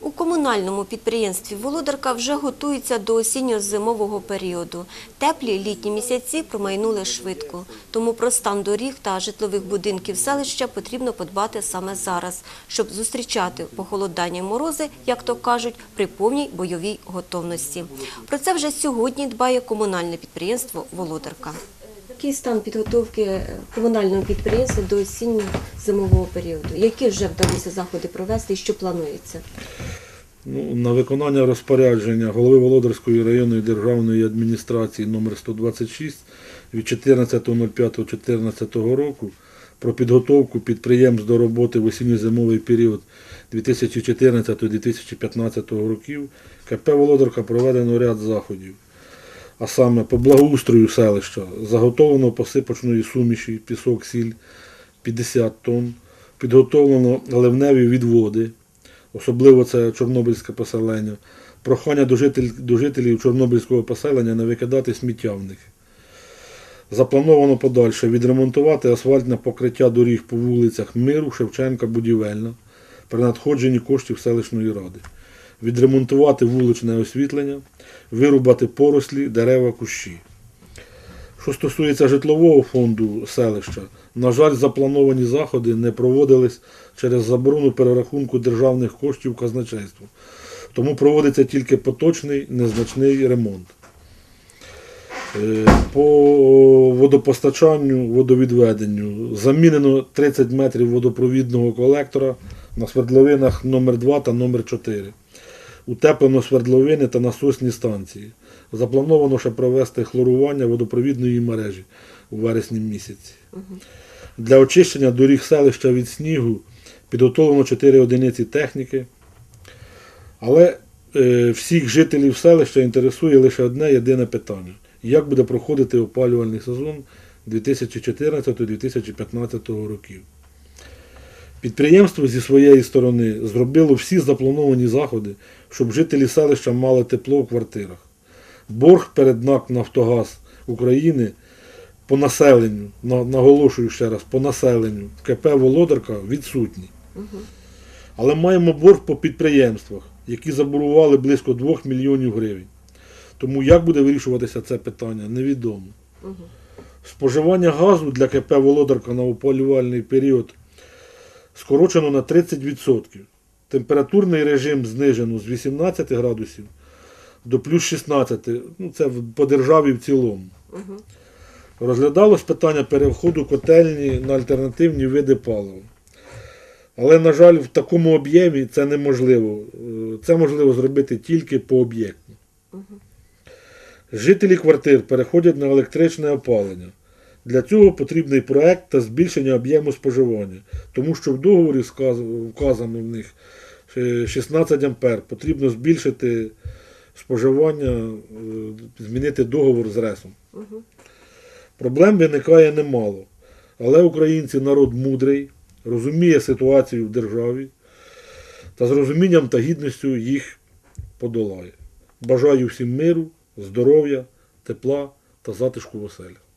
У комунальному підприємстві Володарка вже готується до осінньо-зимового періоду. Теплі літні місяці промайнули швидко. Тому про стан доріг та житлових будинків селища потрібно подбати саме зараз, щоб зустрічати похолодання й морози, як то кажуть, при повній бойовій готовності. Про це вже сьогодні дбає комунальне підприємство Володарка. Який стан підготовки комунального підприємства до осінньо-зимового періоду? Які вже вдалося заходи провести і що планується? Ну, на виконання розпорядження голови Володарської районної державної адміністрації номер 126 від 14.05.14 року про підготовку підприємств до роботи в осінньо-зимовий період 2014-2015 років КП Володарка проведено ряд заходів. А саме по благоустрою селища заготовлено посипочної суміші, пісок, сіль 50 тонн, підготовлено ливневі відводи, особливо це Чорнобильське поселення, прохання до, житель, до жителів Чорнобильського поселення не викидати сміття в них. Заплановано подальше відремонтувати асфальтне покриття доріг по вулицях Миру, Шевченка, Будівельна при надходженні коштів селищної ради. Відремонтувати вуличне освітлення, вирубати порослі, дерева, кущі. Що стосується житлового фонду селища, на жаль, заплановані заходи не проводились через заборону перерахунку державних коштів казначейству. Тому проводиться тільки поточний незначний ремонт. Е, По водопостачанню, водовідведенню замінено 30 метрів водопровідного колектора на свердловинах номер 2 та номер 4 Утеплено свердловини та насосні станції. Заплановано ще провести хлорування водопровідної мережі у вересні місяці. Для очищення доріг селища від снігу підготовлено 4 одиниці техніки. Але е, всіх жителів селища інтересує лише одне єдине питання: як буде проходити опалювальний сезон 2014-2015 років. Підприємство зі своєї сторони зробило всі заплановані заходи, щоб жителі селища мали тепло в квартирах. Борг перед НАК Нафтогаз України по населенню, наголошую ще раз, по населенню КП Володарка відсутній. Але маємо борг по підприємствах, які заборували близько 2 мільйонів гривень. Тому як буде вирішуватися це питання, невідомо. Споживання газу для КП Володарка на опалювальний період скорочено на 30%. Температурний режим знижено з 18 градусів до плюс 16. Ну, це по державі в цілому. Розглядалось питання переходу котельні на альтернативні види палива. Але, на жаль, в такому об'ємі це неможливо. Е, Це можливо зробити тільки по об'єкту. Жителі квартир переходять на електричне опалення. Для цього потрібний проект та збільшення об'єму споживання, тому що в договорі вказано в них е, 16 ампер. Потрібно збільшити споживання, е, змінити договор з РЕСом. Проблем виникає немало. Але українці народ мудрий, розуміє ситуацію в державі та з розумінням та гідністю їх подолає. Бажаю всім миру, здоров'я, тепла та затишку в оселях.